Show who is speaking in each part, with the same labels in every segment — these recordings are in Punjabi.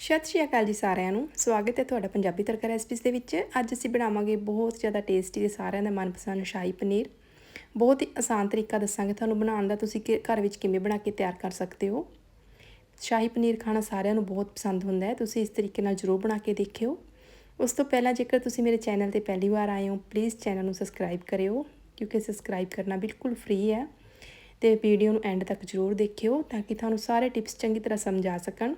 Speaker 1: ਸਤਿ ਸ਼੍ਰੀ ਅਕਾਲ ਜੀ ਸਾਰਿਆਂ ਨੂੰ। ਸਵਾਗਤ ਹੈ ਤੁਹਾਡਾ ਪੰਜਾਬੀ ਤੜਕਾ ਰੈਸਪੀਸ ਦੇ ਵਿੱਚ। ਅੱਜ ਅਸੀਂ ਬਣਾਵਾਂਗੇ ਬਹੁਤ ਜ਼ਿਆਦਾ ਟੇਸਟੀ ਤੇ ਸਾਰਿਆਂ ਦਾ ਮਨਪਸੰਦ ਸ਼ਾਹੀ ਪਨੀਰ। ਬਹੁਤ ਹੀ ਆਸਾਨ ਤਰੀਕਾ ਦੱਸਾਂਗੇ ਤੁਹਾਨੂੰ ਬਣਾਉਣ ਦਾ। ਤੁਸੀਂ ਕਿ- ਘਰ ਵਿੱਚ ਕਿਵੇਂ ਬਣਾ ਕੇ ਤਿਆਰ ਕਰ ਸਕਦੇ ਹੋ। ਸ਼ਾਹੀ ਪਨੀਰ ਖਾਣਾ ਸਾਰਿਆਂ ਨੂੰ ਬਹੁਤ ਪਸੰਦ ਹੁੰਦਾ ਹੈ। ਤੁਸੀਂ ਇਸ ਤਰੀਕੇ ਨਾਲ ਜ਼ਰੂਰ ਬਣਾ ਕੇ ਦੇਖਿਓ। ਉਸ ਤੋਂ ਪਹਿਲਾਂ ਜੇਕਰ ਤੁਸੀਂ ਮੇਰੇ ਚੈਨਲ ਤੇ ਪਹਿਲੀ ਵਾਰ ਆਏ ਹੋ ਪਲੀਜ਼ ਚੈਨਲ ਨੂੰ ਸਬਸਕ੍ਰਾਈਬ ਕਰਿਓ, ਕਿਉਂਕਿ ਸਬਸਕ੍ਰਾਈਬ ਕਰਨਾ ਬਿਲਕੁਲ ਫ੍ਰੀ ਹੈ। ਤੇ ਵੀਡੀਓ ਨੂੰ ਐਂਡ ਤੱਕ ਜ਼ਰੂਰ ਦੇਖਿਓ, ਤਾਂ ਕਿ ਤੁਹਾਨੂੰ ਸਾਰੇ ਟਿਪਸ ਚੰਗੀ ਤਰ੍ਹਾਂ ਸਮਝ ਆ ਸਕਣ।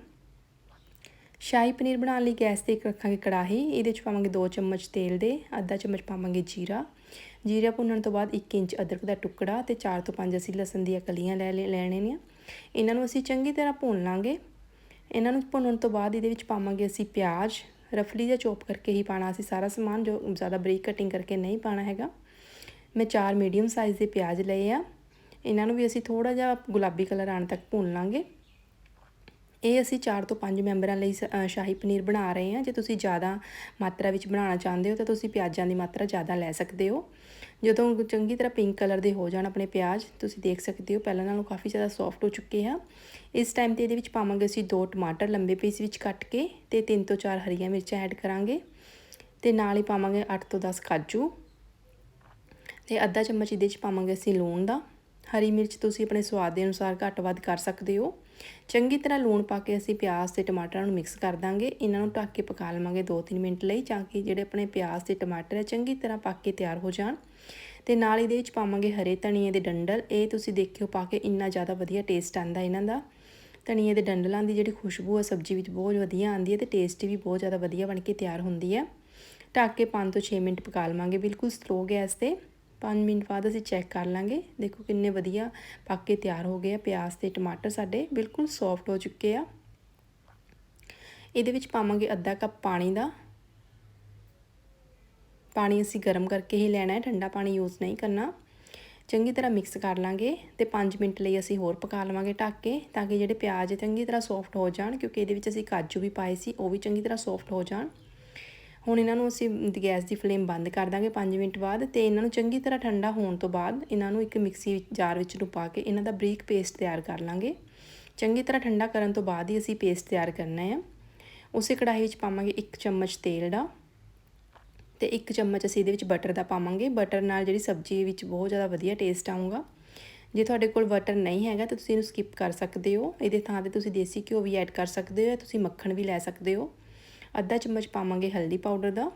Speaker 1: ਸ਼ਾਹੀ ਪਨੀਰ ਬਣਾਉਣ ਲਈ ਗੈਸ ਤੇ ਇੱਕ ਰੱਖਾਂਗੇ ਕੜਾਹੀ, ਇਹਦੇ ਚ ਪਾਵਾਂਗੇ 2 ਚਮਚ ਤੇਲ ਦੇ, ਅੱਧਾ ਚਮਚ ਪਾਵਾਂਗੇ ਜੀਰਾ। ਜੀਰਾ ਭੁੰਨਣ ਤੋਂ ਬਾਅਦ 1 ਇੰਚ ਅਦਰਕ ਦਾ ਟੁਕੜਾ ਤੇ 4 ਤੋਂ 5 ਅਸੀਂ ਲਸਣ ਦੀਆਂ ਕਲੀਆਂ ਲੈ ਲੈਣੇ ਨੇ। ਇਹਨਾਂ ਨੂੰ ਅਸੀਂ ਚੰਗੀ ਤਰ੍ਹਾਂ ਭੁੰਨ ਲਾਂਗੇ। ਇਹਨਾਂ ਨੂੰ ਭੁੰਨਣ ਤੋਂ ਬਾਅਦ ਇਹਦੇ ਵਿੱਚ ਪਾਵਾਂਗੇ ਅਸੀਂ ਪਿਆਜ਼। ਰਫਲੀ ਜਿਹਾ ਚੋਪ ਕਰਕੇ ਹੀ ਪਾਣਾ ਅਸੀਂ ਸਾਰਾ ਸਮਾਨ ਜੋ ਜ਼ਿਆਦਾ ਬਰੀਕ ਕਟਿੰਗ ਕਰਕੇ ਨਹੀਂ ਪਾਣਾ ਹੈਗਾ। ਮੈਂ ਚਾਰ ਮੀਡੀਅਮ ਸਾਈਜ਼ ਦੇ ਪਿਆਜ਼ ਲਏ ਆ। ਇਹਨਾਂ ਨੂੰ ਵੀ ਅਸੀਂ ਥੋੜਾ ਜਿਹਾ ਗੁਲਾਬੀ ਕਲਰ ਆਣ ਤੱਕ ਭੁੰਨ ਲਾਂਗੇ। ਇਹ ਅਸੀਂ 4 ਤੋਂ 5 ਮੈਂਬਰਾਂ ਲਈ ਸ਼ਾਹੀ ਪਨੀਰ ਬਣਾ ਰਹੇ ਹਾਂ। ਜੇ ਤੁਸੀਂ ਜ਼ਿਆਦਾ ਮਾਤਰਾ ਵਿੱਚ ਬਣਾਉਣਾ ਚਾਹੁੰਦੇ ਹੋ ਤਾਂ ਤੁਸੀਂ ਪਿਆਜ਼ਾਂ ਦੀ ਮਾਤਰਾ ਜ਼ਿਆਦਾ ਲੈ ਸਕਦੇ ਹੋ। ਜਦੋਂ ਚੰਗੀ ਤਰ੍ਹਾਂ ਪਿੰਕ ਕਲਰ ਦੇ ਹੋ ਜਾਣ ਆਪਣੇ ਪਿਆਜ਼, ਤੁਸੀਂ ਦੇਖ ਸਕਦੇ ਹੋ ਪਹਿਲਾਂ ਨਾਲੋਂ ਕਾਫੀ ਜ਼ਿਆਦਾ ਸੌਫਟ ਹੋ ਚੁੱਕੇ ਆ ਇਸ ਟਾਈਮ ਤੇ ਇਹਦੇ ਵਿੱਚ ਪਾਵਾਂਗੇ ਅਸੀਂ ਦੋ ਟਮਾਟਰ ਲੰਬੇ ਪੀਸ ਵਿੱਚ ਕੱਟ ਕੇ ਤੇ ਤਿੰਨ ਤੋਂ ਚਾਰ ਹਰੀਆਂ ਮਿਰਚਾਂ ਐਡ ਕਰਾਂਗੇ। ਤੇ ਨਾਲ ਹੀ ਪਾਵਾਂਗੇ 8 ਤੋਂ 10 ਕਾਜੂ। ਤੇ ਅੱਧਾ ਚਮਚ ਇਹਦੇ ਵਿੱਚ ਪਾਵਾਂਗੇ ਅਸੀਂ ਲੂਣ ਦਾ। ਹਰੀ ਮਿਰਚ ਤੁਸੀਂ ਆਪਣੇ ਸਵਾਦ ਦੇ ਅਨੁਸਾਰ ਘੱਟ ਵੱਧ ਕਰ ਸਕਦੇ ਹੋ। ਚੰਗੀ ਤਰ੍ਹਾਂ ਲੂਣ ਪਾ ਕੇ ਅਸੀਂ ਪਿਆਜ਼ ਤੇ ਟਮਾਟਰਾਂ ਨੂੰ ਮਿਕਸ ਕਰ ਦਾਂਗੇ। ਇਹਨਾਂ ਨੂੰ ਢੱਕ ਕੇ ਪਕਾ ਲਵਾਂਗੇ 2-3 ਮਿੰਟ ਲਈ ਤਾਂ ਕਿ ਜਿਹੜੇ ਆਪਣੇ ਪਿਆਜ਼ ਤੇ ਟਮਾਟਰ ਹੈ ਚੰਗੀ ਤਰ੍ਹਾਂ ਪੱਕ ਕੇ ਤਿਆਰ ਹੋ ਜਾਣ। ਤੇ ਨਾਲ ਇਹਦੇ ਵਿੱਚ ਪਾਵਾਂਗੇ ਹਰੇ ਧਨੀਏ ਦੇ ਡੰਡਲ। ਇਹ ਤੁਸੀਂ ਦੇਖਿਓ ਪਾ ਕੇ ਇੰਨਾ ਜ਼ਿਆਦਾ ਵਧੀਆ ਟੇਸਟ ਆਂਦਾ ਇਹਨਾਂ ਦਾ। ਧਨੀਏ ਦੇ ਡੰਡਲਾਂ ਦੀ ਜਿਹੜੀ ਖੁਸ਼ਬੂ ਹੈ ਸਬਜ਼ੀ ਵਿੱਚ ਬਹੁਤ ਵਧੀਆ ਆਂਦੀ ਹੈ ਤੇ ਟੇਸਟੀ ਵੀ ਬਹੁਤ ਜ਼ਿਆਦਾ ਵਧੀਆ ਬਣ ਕੇ ਤਿਆਰ ਹੁੰਦੀ ਹੈ। ਢੱਕ ਕੇ 5 ਤੋਂ 6 ਮਿੰਟ ਪਕਾ ਲਵਾਂਗੇ, ਬਿਲਕੁਲ ਸਲੋ ਗੈਸ ਤੇ। 5 ਮਿੰਟ ਬਾਅਦ ਅਸੀਂ ਚੈੱਕ ਕਰ ਲਾਂਗੇ। ਦੇਖੋ ਕਿੰਨੇ ਵਧੀਆ ਪੱਕ ਕੇ ਤਿਆਰ ਹੋ ਗਏ ਆ। ਪਿਆਜ਼ ਤੇ ਟਮਾਟਰ ਸਾਡੇ ਬਿਲਕੁਲ ਸੌਫਟ ਹੋ ਚੁੱਕੇ ਆ। ਇਹਦੇ ਵਿੱਚ ਪਾਵਾਂਗੇ ਅੱਧਾ ਕੱਪ ਪਾਣੀ ਦਾ। ਪਾਣੀ ਅਸੀਂ ਗਰਮ ਕਰਕੇ ਹੀ ਲੈਣਾ ਹੈ। ਠੰਡਾ ਪਾਣੀ ਯੂਜ਼ ਨਹੀਂ ਕਰਨਾ। ਚੰਗੀ ਤਰ੍ਹਾਂ ਮਿਕਸ ਕਰ ਲਾਂਗੇ ਤੇ 5 ਮਿੰਟ ਲਈ ਅਸੀਂ ਹੋਰ ਪਕਾ ਲਵਾਂਗੇ ਢੱਕ ਕੇ ਤਾਂ ਕਿ ਜਿਹੜੇ ਪਿਆਜ਼ ਚੰਗੀ ਤਰ੍ਹਾਂ ਸੌਫਟ ਹੋ ਜਾਣ ਕਿਉਂਕਿ ਇਹਦੇ ਵਿੱਚ ਅਸੀਂ ਕਾਜੂ ਵੀ ਪਾਏ ਸੀ, ਉਹ ਵੀ ਚੰਗੀ ਤਰ੍ਹਾਂ ਸੌਫਟ ਹੋ ਜਾਣ। ਹੁਣ ਇਹਨਾਂ ਨੂੰ ਅਸੀਂ ਗੈਸ ਦੀ ਫਲੇਮ ਬੰਦ ਕਰ ਦਾਂਗੇ 5 ਮਿੰਟ ਬਾਅਦ ਤੇ ਇਹਨਾਂ ਨੂੰ ਚੰਗੀ ਤਰ੍ਹਾਂ ਠੰਡਾ ਹੋਣ ਤੋਂ ਬਾਅਦ ਇਹਨਾਂ ਨੂੰ ਇੱਕ ਮਿਕਸੀ ਜਾਰ ਵਿੱਚ ਨੂੰ ਪਾ ਕੇ ਇਹਨਾਂ ਦਾ ਬਰੀਕ ਪੇਸਟ ਤਿਆਰ ਕਰ ਲਾਂਗੇ। ਚੰਗੀ ਤਰ੍ਹਾਂ ਠੰਡਾ ਕਰਨ ਤੋਂ ਬਾਅਦ ਹੀ ਅਸੀਂ ਪੇਸਟ ਤਿਆਰ ਕਰਨਾ ਹੈ ਉਸੇ ਕੜਾਹੀ ਵਿੱਚ ਪਾਵਾਂਗੇ 1 ਚਮਚ ਤੇਲ ਦਾ ਤੇ 1 ਚਮਚ ਅਸੀਂ ਇਹਦੇ ਵਿੱਚ ਬਟਰ ਦਾ ਪਾਵਾਂਗੇ। ਬਟਰ ਨਾਲ ਜਿਹੜੀ ਸਬਜ਼ੀ ਵਿੱਚ ਬਹੁਤ ਜ਼ਿਆਦਾ ਵਧੀਆ ਟੇਸਟ ਆਊਗਾ। ਜੇ ਤੁਹਾਡੇ ਕੋਲ ਬਟਰ ਨਹੀਂ ਹੈਗਾ ਤਾਂ ਤੁਸੀਂ ਇਹਨੂੰ ਸਕਿਪ ਕਰ ਸਕਦੇ ਹੋ। ਇਹਦੇ ਥਾਂ ਤੇ ਤੁਸੀਂ ਦੇਸੀ ਘਿਓ ਵੀ ਐਡ ਕਰ ਸਕਦੇ ਹੋ ਤੁਸੀਂ ਮੱਖਣ ਵੀ ਲੈ ਸਕਦੇ ਹੋ। ਅੱਧਾ ਚਮਚ ਪਾਵਾਂਗੇ ਹਲਦੀ ਪਾਊਡਰ ਦਾ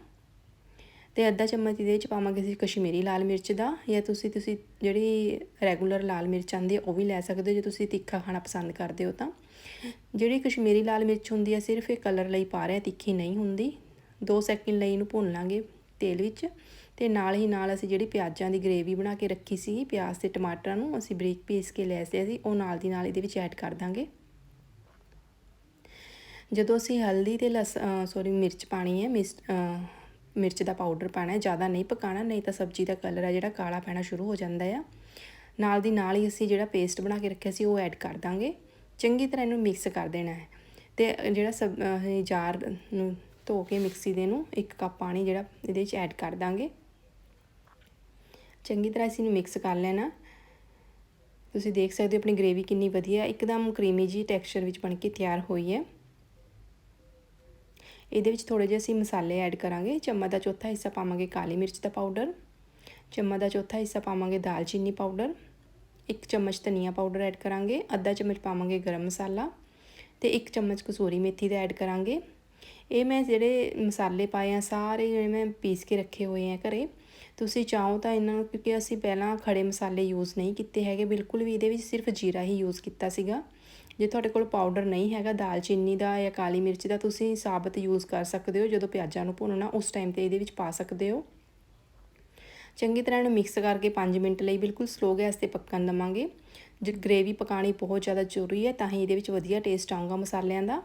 Speaker 1: ਤੇ ਅੱਧਾ ਚਮਚ ਇਹਦੇ ਵਿੱਚ ਪਾਵਾਂਗੇ ਅਸੀਂ ਕਸ਼ਮੀਰੀ ਲਾਲ ਮਿਰਚ ਦਾ ਜਾਂ ਤੁਸੀਂ ਤੁਸੀਂ ਜਿਹੜੀ ਰੈਗੂਲਰ ਲਾਲ ਮਿਰਚ ਆਂਦੀ ਉਹ ਵੀ ਲੈ ਸਕਦੇ ਹੋ, ਜੇ ਤੁਸੀਂ ਤਿੱਖਾ ਖਾਣਾ ਪਸੰਦ ਕਰਦੇ ਹੋ ਤਾਂ। ਜਿਹੜੀ ਕਸ਼ਮੀਰੀ ਲਾਲ ਮਿਰਚ ਹੁੰਦੀ ਹੈ ਸਿਰਫ ਇਹ ਕਲਰ ਲਈ ਪਾ ਰਿਹਾ, ਤਿੱਖੀ ਨਹੀਂ ਹੁੰਦੀ। 2 ਸੈਕਿੰਡ ਲਈ ਇਹਨੂੰ ਭੁੰਨ ਲਾਂਗੇ ਤੇਲ ਵਿੱਚ ਤੇ ਨਾਲ ਹੀ ਨਾਲ ਅਸੀਂ ਜਿਹੜੀ ਪਿਆਜ਼ਾਂ ਦੀ ਗ੍ਰੇਵੀ ਬਣਾ ਕੇ ਰੱਖੀ ਸੀ, ਪਿਆਜ਼ ਤੇ ਟਮਾਟਰਾਂ ਨੂੰ ਅਸੀਂ ਬਰੀਕ ਪੀਸ ਕੇ ਲੈ ਸਿਆ ਸੀ ਉਹ ਨਾਲ ਦੀ ਨਾਲ ਇਹਦੇ ਵਿੱਚ ਐਡ ਕਰ ਦਾਂਗੇ। ਜਦੋਂ ਅਸੀਂ ਹਲਦੀ ਤੇ ਲਸ ਸੌਰੀ ਮਿਰਚ ਪਾਣੀ ਹੈ, ਮਿਸ ਮਿਰਚ ਦਾ ਪਾਊਡਰ ਪਾਣਾ ਹੈ, ਜ਼ਿਆਦਾ ਨਹੀਂ ਪਕਾਣਾ, ਨਹੀਂ ਤਾਂ ਸਬਜ਼ੀ ਦਾ ਕਲਰ ਹੈ ਜਿਹੜਾ ਕਾਲਾ ਪੈਣਾ ਸ਼ੁਰੂ ਹੋ ਜਾਂਦਾ ਆ। ਨਾਲ ਦੀ ਨਾਲ ਹੀ ਅਸੀਂ ਜਿਹੜਾ ਪੇਸਟ ਬਣਾ ਕੇ ਰੱਖਿਆ ਸੀ ਉਹ ਐਡ ਕਰ ਦਾਂਗੇ। ਚੰਗੀ ਤਰ੍ਹਾਂ ਇਹਨੂੰ ਮਿਕਸ ਕਰ ਦੇਣਾ ਹੈ। ਤੇ ਜਿਹੜਾ ਸਬ ਜਾਰ ਨੂੰ ਧੋ ਕੇ ਮਿਕਸੀ ਦੇ ਨੂੰ ਇੱਕ ਕੱਪ ਪਾਣੀ ਜਿਹੜਾ ਇਹਦੇ ਵਿੱਚ ਐਡ ਕਰ ਦਾਂਗੇ। ਚੰਗੀ ਤਰ੍ਹਾਂ ਅਸੀਂ ਇਹਨੂੰ ਮਿਕਸ ਕਰ ਲੈਣਾ। ਤੁਸੀਂ ਦੇਖ ਸਕਦੇ ਹੋ ਆਪਣੀ ਗ੍ਰੇਵੀ ਕਿੰਨੀ ਵਧੀਆ, ਇੱਕਦਮ ਕਰੀਮੀ ਜੀ ਟੈਕਸਚਰ ਵਿੱਚ ਬਣ ਕੇ ਤਿਆਰ ਹੋਈ ਹੈ। ਇਹਦੇ ਵਿੱਚ ਥੋੜੇ ਜਿਹੇ ਅਸੀਂ ਮਸਾਲੇ ਐਡ ਕਰਾਂਗੇ। ਚਮਚ ਦਾ ਚੌਥਾ ਹਿੱਸਾ ਪਾਵਾਂਗੇ ਕਾਲੀ ਮਿਰਚ ਦਾ ਪਾਊਡਰ ਚਮਚ ਦਾ ਚੌਥਾ ਹਿੱਸਾ ਪਾਵਾਂਗੇ ਦਾਲਚੀਨੀ ਪਾਊਡਰ ਇੱਕ ਚਮਚ ਧਨੀਆ ਪਾਊਡਰ ਐਡ ਕਰਾਂਗੇ। ਅੱਧਾ ਚਮਚ ਪਾਵਾਂਗੇ ਗਰਮ ਮਸਾਲਾ ਤੇ ਇੱਕ ਚਮਚ ਕਸੂਰੀ ਮੇਥੀ ਦਾ ਐਡ ਕਰਾਂਗੇ। ਇਹ ਮੈਂ ਜਿਹੜੇ ਮਸਾਲੇ ਪਾਏ ਆ, ਸਾਰੇ ਜਿਹੜੇ ਮੈਂ ਪੀਸ ਕੇ ਰੱਖੇ ਹੋਏ ਆ ਘਰੇ, ਤੁਸੀਂ ਚਾਹੋ ਤਾਂ ਇਹਨਾਂ ਨੂੰ, ਕਿਉਂਕਿ ਅਸੀਂ ਪਹਿਲਾਂ ਖੜੇ ਮਸਾਲੇ ਯੂਜ਼ ਨਹੀਂ ਕੀਤੇ ਹੈਗੇ। ਬਿਲਕੁਲ ਵੀ ਇਹਦੇ ਵਿੱਚ ਸਿਰਫ ਜੀਰਾ ਹੀ ਯੂਜ਼ ਕੀਤਾ ਸੀਗਾ। ਜੇ ਤੁਹਾਡੇ ਕੋਲ ਪਾਊਡਰ ਨਹੀਂ ਹੈਗਾ ਦਾਲਚੀਨੀ ਦਾ ਜਾਂ ਕਾਲੀ ਮਿਰਚ ਦਾ, ਤੁਸੀਂ ਸਾਬਤ ਯੂਜ਼ ਕਰ ਸਕਦੇ ਹੋ, ਜਦੋਂ ਪਿਆਜ਼ਾਂ ਨੂੰ ਭੁੰਨਣਾ, ਉਸ ਟਾਈਮ ਤੇ ਇਹਦੇ ਵਿੱਚ ਪਾ ਸਕਦੇ ਹੋ। ਚੰਗੀ ਤਰ੍ਹਾਂ ਇਹਨੂੰ ਮਿਕਸ ਕਰਕੇ 5 ਮਿੰਟ ਲਈ ਬਿਲਕੁਲ ਸਲੋ ਗੈਸ ਤੇ ਪੱਕਣ ਦਵਾਂਗੇ। ਜੇ ਗ੍ਰੇਵੀ ਪਕਾਣੀ ਬਹੁਤ ਜ਼ਿਆਦਾ ਜ਼ਰੂਰੀ ਹੈ, ਤਾਂ ਹੀ ਇਹਦੇ ਵਿੱਚ ਵਧੀਆ ਟੇਸਟ ਆਊਗਾ ਮਸਾਲਿਆਂ ਦਾ।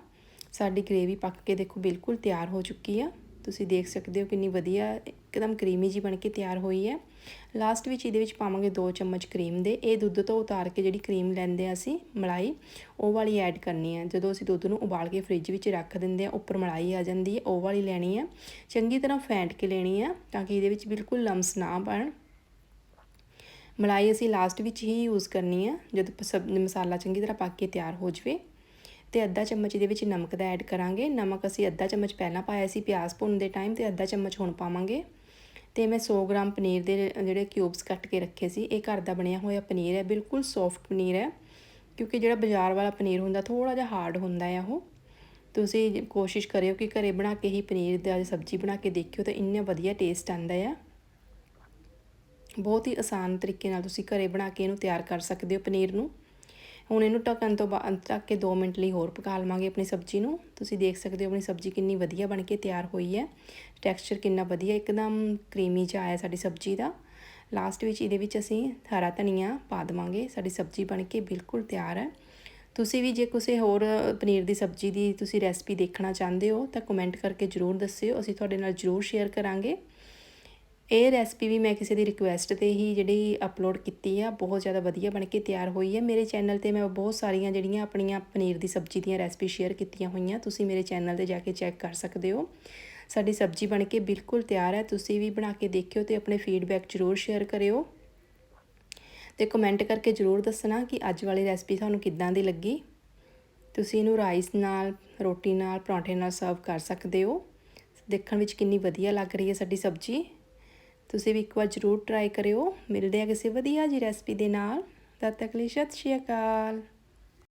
Speaker 1: ਸਾਡੀ ਗ੍ਰੇਵੀ ਪੱਕ ਕੇ ਦੇਖੋ ਬਿਲਕੁਲ ਤਿਆਰ ਹੋ ਚੁੱਕੀ ਆ। ਤੁਸੀਂ ਦੇਖ ਸਕਦੇ ਹੋ ਕਿੰਨੀ ਵਧੀਆ, ਇੱਕਦਮ ਕਰੀਮੀ ਜੀ ਬਣ ਕੇ ਤਿਆਰ ਹੋਈ ਹੈ। ਲਾਸਟ ਵਿੱਚ ਇਹਦੇ ਵਿੱਚ ਪਾਵਾਂਗੇ 2 ਚਮਚ ਕਰੀਮ ਦੇ। ਇਹ ਦੁੱਧ ਤੋਂ ਉਤਾਰ ਕੇ ਜਿਹੜੀ ਕਰੀਮ ਲੈਂਦੇ ਆ ਅਸੀਂ, ਮਲਾਈ, ਉਹ ਵਾਲੀ ਐਡ ਕਰਨੀ ਹੈ। ਜਦੋਂ ਅਸੀਂ ਦੁੱਧ ਨੂੰ ਉਬਾਲ ਕੇ ਫ੍ਰਿਜ ਵਿੱਚ ਰੱਖ ਦਿੰਦੇ ਆ ਉੱਪਰ ਮਲਾਈ ਆ ਜਾਂਦੀ ਹੈ, ਉਹ ਵਾਲੀ ਲੈਣੀ ਹੈ। ਚੰਗੀ ਤਰ੍ਹਾਂ ਫੈਂਟ ਕੇ ਲੈਣੀ ਹੈ, ਤਾਂ ਕਿ ਇਹਦੇ ਵਿੱਚ ਬਿਲਕੁਲ ਲੰਮਸ ਨਾ ਬਣ। ਮਲਾਈ ਅਸੀਂ ਲਾਸਟ ਵਿੱਚ ਹੀ ਯੂਜ਼ ਕਰਨੀ ਹੈ, ਜਦੋਂ ਮਸਾਲਾ ਚੰਗੀ ਤਰ੍ਹਾਂ ਪੱਕ ਕੇ ਤਿਆਰ ਹੋ ਜਵੇ। ਤੇ ਅੱਧਾ ਚਮਚ ਇਹਦੇ ਵਿੱਚ ਨਮਕ ਦਾ ਐਡ ਕਰਾਂਗੇ। ਨਮਕ ਅਸੀਂ ਅੱਧਾ ਚਮਚ ਪਹਿਲਾਂ ਪਾਇਆ ਸੀ ਪਿਆਜ਼ ਭੁੰਨ ਦੇ ਟਾਈਮ ਤੇ ਅੱਧਾ ਚਮਚ ਹੁਣ ਪਾਵਾਂਗੇ। ਤੇ ਮੈਂ 100 ਗ੍ਰਾਮ ਪਨੀਰ ਦੇ ਜਿਹੜੇ ਕਿਊਬਸ ਕੱਟ ਕੇ ਰੱਖੇ ਸੀ, ਇਹ ਘਰ ਦਾ ਬਣਿਆ ਹੋਇਆ ਪਨੀਰ ਹੈ, ਬਿਲਕੁਲ ਸੌਫਟ ਪਨੀਰ ਹੈ। ਕਿਉਂਕਿ ਜਿਹੜਾ ਬਾਜ਼ਾਰ ਵਾਲਾ ਪਨੀਰ ਹੁੰਦਾ ਥੋੜਾ ਜਿਹਾ ਹਾਰਡ ਹੁੰਦਾ ਹੈ ਉਹ। ਤੁਸੀਂ ਕੋਸ਼ਿਸ਼ ਕਰਿਓ ਕਿ ਘਰੇ ਬਣਾ ਕੇ ਹੀ ਪਨੀਰ ਦੀ ਸਬਜ਼ੀ ਬਣਾ ਕੇ ਦੇਖਿਓ ਤਾਂ ਇੰਨਾ ਵਧੀਆ ਟੇਸਟ ਆਂਦਾ ਆ। ਬਹੁਤ ਹੀ ਆਸਾਨ ਤਰੀਕੇ ਨਾਲ ਤੁਸੀਂ ਘਰੇ ਬਣਾ ਕੇ ਇਹਨੂੰ ਤਿਆਰ ਕਰ ਸਕਦੇ ਹੋ ਪਨੀਰ ਨੂੰ। ਹੁਣ ਇਹਨੂੰ ਢੱਕਣ ਤੋਂ ਬਾਅਦ ਢੱਕ ਕੇ 2 ਮਿੰਟ ਲਈ ਹੋਰ ਪਕਾ ਲਵਾਂਗੇ ਆਪਣੀ ਸਬਜ਼ੀ ਨੂੰ। ਤੁਸੀਂ ਦੇਖ ਸਕਦੇ ਹੋ ਆਪਣੀ ਸਬਜ਼ੀ ਕਿੰਨੀ ਵਧੀਆ ਬਣ ਕੇ ਤਿਆਰ ਹੋਈ ਹੈ। ਟੈਕਸਚਰ ਕਿੰਨਾ ਵਧੀਆ, ਇੱਕਦਮ ਕਰੀਮੀ ਜਿਹਾ ਆਇਆ ਸਾਡੀ ਸਬਜ਼ੀ ਦਾ। ਲਾਸਟ ਵਿੱਚ ਇਹਦੇ ਵਿੱਚ ਅਸੀਂ ਹਰਾ ਧਨੀਆ ਪਾ ਦੇਵਾਂਗੇ। ਸਾਡੀ ਸਬਜ਼ੀ ਬਣ ਕੇ ਬਿਲਕੁਲ ਤਿਆਰ ਹੈ। ਤੁਸੀਂ ਵੀ ਜੇ ਕਿਸੇ ਹੋਰ ਪਨੀਰ ਦੀ ਸਬਜ਼ੀ ਦੀ ਤੁਸੀਂ ਰੈਸਪੀ ਦੇਖਣਾ ਚਾਹੁੰਦੇ ਹੋ ਤਾਂ ਕਮੈਂਟ ਕਰਕੇ ਜ਼ਰੂਰ ਦੱਸਿਓ। ਅਸੀਂ ਤੁਹਾਡੇ ਨਾਲ ਜ਼ਰੂਰ ਸ਼ੇਅਰ ਕਰਾਂਗੇ। ਇਹ ਰੈਸਪੀ ਵੀ ਮੈਂ ਕਿਸੇ ਦੀ ਰਿਕੁਐਸਟ ਤੇ ਹੀ ਜਿਹੜੀ ਅਪਲੋਡ ਕੀਤੀ ਆ, ਬਹੁਤ ਜ਼ਿਆਦਾ ਵਧੀਆ ਬਣ ਕੇ ਤਿਆਰ ਹੋਈ ਹੈ ਮੇਰੇ ਚੈਨਲ ਤੇ ਮੈਂ ਬਹੁਤ ਸਾਰੀਆਂ ਜਿਹੜੀਆਂ ਆਪਣੀਆਂ ਪਨੀਰ ਦੀ ਸਬਜ਼ੀ ਦੀਆਂ ਰੈਸਪੀ ਸ਼ੇਅਰ ਕੀਤੀਆਂ ਹੋਈਆਂ, ਤੁਸੀਂ ਮੇਰੇ ਚੈਨਲ ਤੇ ਜਾ ਕੇ ਚੈੱਕ ਕਰ ਸਕਦੇ ਹੋ। ਸਾਡੀ ਸਬਜ਼ੀ ਬਣ ਕੇ ਬਿਲਕੁਲ ਤਿਆਰ ਹੈ, ਤੁਸੀਂ ਵੀ ਬਣਾ ਕੇ ਦੇਖਿਓ ਤੇ ਆਪਣੇ ਫੀਡਬੈਕ ਜ਼ਰੂਰ ਸ਼ੇਅਰ ਕਰਿਓ। ਤੇ ਕਮੈਂਟ ਕਰਕੇ ਜ਼ਰੂਰ ਦੱਸਣਾ ਕਿ ਅੱਜ ਵਾਲੀ ਰੈਸਪੀ ਤੁਹਾਨੂੰ ਕਿੱਦਾਂ ਦੀ ਲੱਗੀ। ਤੁਸੀਂ ਇਹਨੂੰ ਰਾਈਸ ਨਾਲ, ਰੋਟੀ ਨਾਲ, ਪਰੌਂਠੇ ਨਾਲ ਸਰਵ ਕਰ ਸਕਦੇ ਹੋ। ਦੇਖਣ ਵਿੱਚ ਕਿੰਨੀ ਵਧੀਆ ਲੱਗ ਰਹੀ ਹੈ ਸਾਡੀ ਸਬਜ਼ੀ। ਤੁਸੀਂ ਵੀ ਇੱਕ ਵਾਰ ਜ਼ਰੂਰ ਟਰਾਈ ਕਰਿਓ। ਮਿਲਦੇ ਆ ਕਿਸੇ ਵਧੀਆ ਜੀ ਰੈਸਪੀ ਦੇ ਨਾਲ। ਤਦ ਤੱਕ ਲਈ ਸਤਿ ਸ਼੍ਰੀ ਅਕਾਲ।